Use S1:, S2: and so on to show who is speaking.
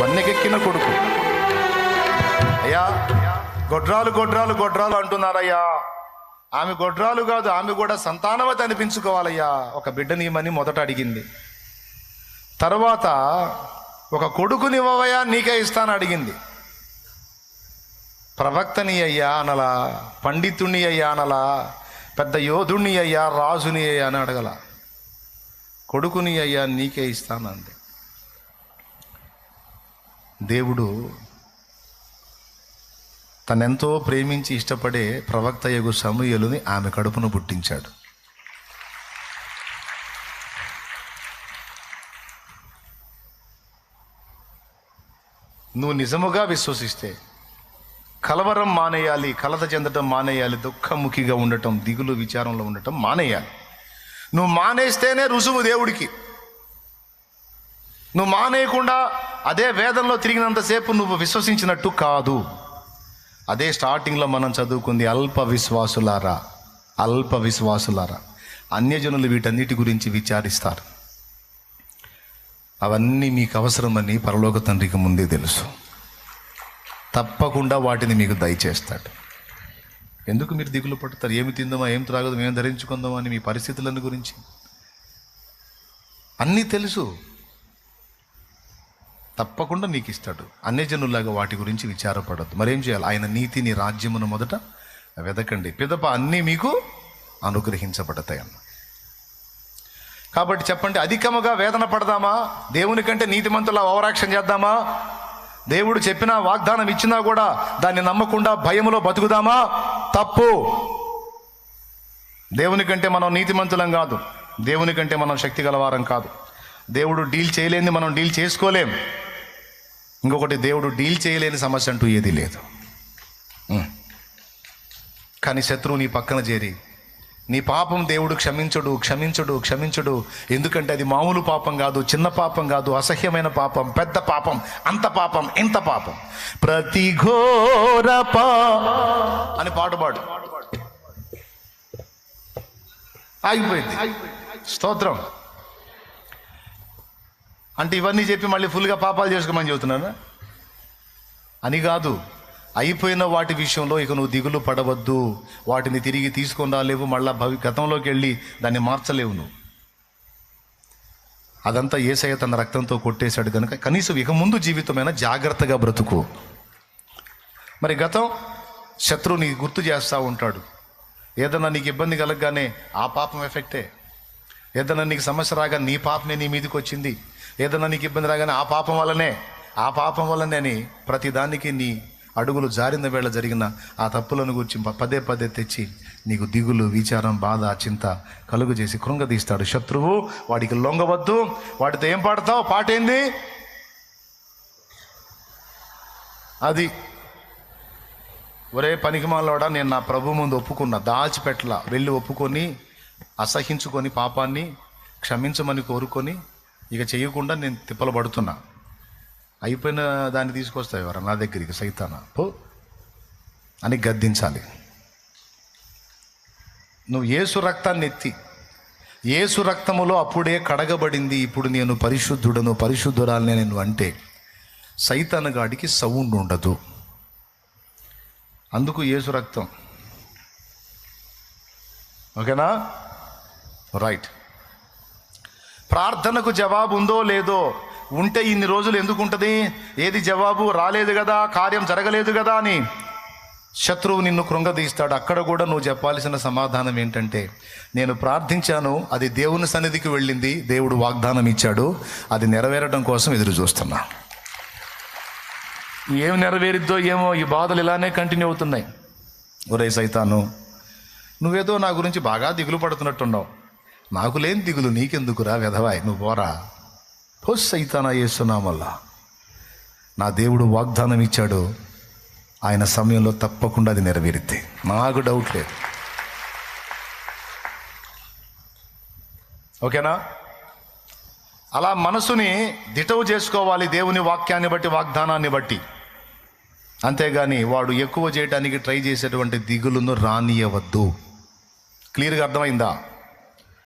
S1: వన్నెకెక్కిన కొడుకు. అయ్యా గొడ్రాలు గొడ్రాలు గొడ్రాలు అంటున్నారయ్యా. ఆమె గొడ్రాలు కాదు ఆమె కూడా సంతానవతి అనిపించుకోవాలయ్యా. ఒక బిడ్డనియమని మొదట అడిగింది. తర్వాత ఒక కొడుకునివ్వవయ్యా నీకే ఇస్తాను అడిగింది. ప్రవక్తని అయ్యా అనలా పండితుణ్ణి అయ్యా అనలా పెద్ద యోధుణ్ణి అయ్యా రాజుని అయ్యా అని అడగల. కొడుకుని అయ్యా నీకే ఇస్తానంది దేవుడు తనెంతో ప్రేమించి ఇష్టపడే ప్రవక్త యగు సమూయలుని ఆమె కడుపును పుట్టించాడు. నువ్వు నిజముగా విశ్వసిస్తే కలవరం మానేయాలి కలత చెందటం మానేయాలి దుఃఖముఖిగా ఉండటం దిగులు విచారంలో ఉండటం మానేయాలి. నువ్వు మానేస్తేనే రుసుము దేవుడికి. నువ్వు మానేయకుండా అదే వేదంలో తిరిగినంతసేపు నువ్వు విశ్వసించినట్టు కాదు. అదే స్టార్టింగ్లో మనం చదువుకుంది అల్ప విశ్వాసులారా అల్ప విశ్వాసులారా. అన్యజనులు వీటన్నిటి గురించి విచారిస్తారు. అవన్నీ మీకు అవసరమని పరలోక తండ్రికి ముందే తెలుసు. తప్పకుండా వాటిని మీకు దయచేస్తాడు. ఎందుకు మీరు దిగులు పడతారు ఏమి తిందామా? ఏం త్రాగదు మేము ధరించుకుందామా అని మీ పరిస్థితులను గురించి? అన్నీ తెలుసు. తప్పకుండా నీకు ఇస్తాడు అన్యజనులాగా జనుల్లాగా వాటి గురించి విచారపడద్దు. మరేం చేయాలి? ఆయన నీతిని రాజ్యమును మొదట వెదకండి. పిదప అన్నీ మీకు అనుగ్రహించబడతాయి అన్న. కాబట్టి చెప్పండి అధికముగా వేదన పడదామా? దేవుని కంటే నీతిమంతుల ఓవరాక్షన్ చేద్దామా? దేవుడు చెప్పిన వాగ్దానం ఇచ్చినా కూడా దాన్ని నమ్మకుండా భయములో బతుకుదామా? తప్పు. దేవుని కంటే మనం నీతిమంతులం కాదు. దేవుని కంటే మనం శక్తి గలవారం కాదు. దేవుడు డీల్ చేయలేని మనం డీల్ చేసుకోలేం. ఇంకొకటి దేవుడు డీల్ చేయలేని సమస్య అంటూ ఏది లేదు. కానీ శత్రువు నీ పక్కన చేరి నీ పాపం దేవుడు క్షమించడు క్షమించడు క్షమించడు. ఎందుకంటే అది మామూలు పాపం కాదు చిన్న పాపం కాదు అసహ్యమైన పాపం పెద్ద పాపం అంత పాపం ఇంత పాపం. ప్రతి ఘోర అని పాట పాడు. ఆగిపోయింది. స్తోత్రం. అంటే ఇవన్నీ చెప్పి మళ్ళీ ఫుల్గా పాపాలు చేసుకోమని చెబుతున్నాను? అని కాదు. అయిపోయిన వాటి విషయంలో ఇక నువ్వు దిగులు పడవద్దు. వాటిని తిరిగి తీసుకొని రాలేవు మళ్ళా భవి గతంలోకి వెళ్ళి దాన్ని మార్చలేవు నువ్వు. అదంతా ఏసయ్య తన రక్తంతో కొట్టేశాడు కనుక కనీసం ఇక ముందు జీవితమైనా జాగ్రత్తగా బ్రతుకు. మరి గతం శత్రువు నీకు గుర్తు చేస్తూ ఉంటాడు. ఏదన్నా నీకు ఇబ్బంది కలగగానే ఆ పాపం ఎఫెక్టే. ఏదన్నా నీకు సమస్య రాగా నీ పాపమే నీ మీదకి వచ్చింది. ఏదన్నా నీకు ఇబ్బంది రాగానే ఆ పాపం వల్లనే ఆ పాపం వల్లనే అని ప్రతిదానికి నీ అడుగులు జారిన వేళ జరిగిన ఆ తప్పులను గురించి పదే పదే తెచ్చి నీకు దిగులు విచారం బాధ చింత కలుగు చేసి కృంగదీస్తాడు శత్రువు. వాడికి లొంగవద్దు. వాటితో ఏం పాడతావు? పాట ఏంది? అది. ఒరే పనికిమాలోడా నేను నా ప్రభు ముందు ఒప్పుకున్నా. దాచిపెట్టల వెళ్ళి ఒప్పుకొని అసహించుకొని పాపాన్ని క్షమించమని కోరుకొని ఇక చేయకుండా నేను తిప్పలు పడుతున్నా అయిపోయిన దాన్ని తీసుకొస్తా ఎవరు నా దగ్గరికి సైతాన? పో. అని గద్దించాలి. నువ్వు ఏసు రక్తాన్ని ఎత్తి ఏసు రక్తములో అప్పుడే కడగబడింది ఇప్పుడు నేను పరిశుద్ధుడను పరిశుద్ధురాలనే నేను అంటే సైతానగాడికి సౌండ్ ఉండదు. అందుకు ఏసు రక్తం. ఓకేనా? రైట్ ప్రార్థనకు జవాబు ఉందో లేదో ఉంటే ఇన్ని రోజులు ఎందుకు ఉంటుంది? ఏది జవాబు? రాలేదు కదా కార్యం జరగలేదు కదా అని. శత్రువు నిన్ను కృంగదీస్తాడు. అక్కడ కూడా నువ్వు చెప్పాల్సిన సమాధానం ఏంటంటే నేను ప్రార్థించాను అది దేవుని సన్నిధికి వెళ్ళింది దేవుడు వాగ్దానం ఇచ్చాడు అది నెరవేరడం కోసం ఎదురు చూస్తున్నా. ఏం నెరవేరిద్దో ఏమో ఈ బాధలు ఇలానే కంటిన్యూ అవుతున్నాయి. ఒరే సైతాను నువ్వేదో నా గురించి బాగా దిగులు పడుతున్నట్టున్నావు. నాకు లేని దిగులు నీకెందుకురా వెధవాయ్ నువ్వు పోరా. హోస్ సైతానా చేస్తున్నామల్లా నా దేవుడు వాగ్దానం ఇచ్చాడు. ఆయన సమయంలో తప్పకుండా అది నెరవేరిద్ది. నాకు డౌట్ లేదు. ఓకేనా? అలా మనసుని దిటవు చేసుకోవాలి దేవుని వాక్యాన్ని బట్టి వాగ్దానాన్ని బట్టి. అంతేగాని వాడు ఎక్కువ చేయడానికి ట్రై చేసేటువంటి దిగులును రానియవద్దు. క్లియర్గా అర్థమైందా?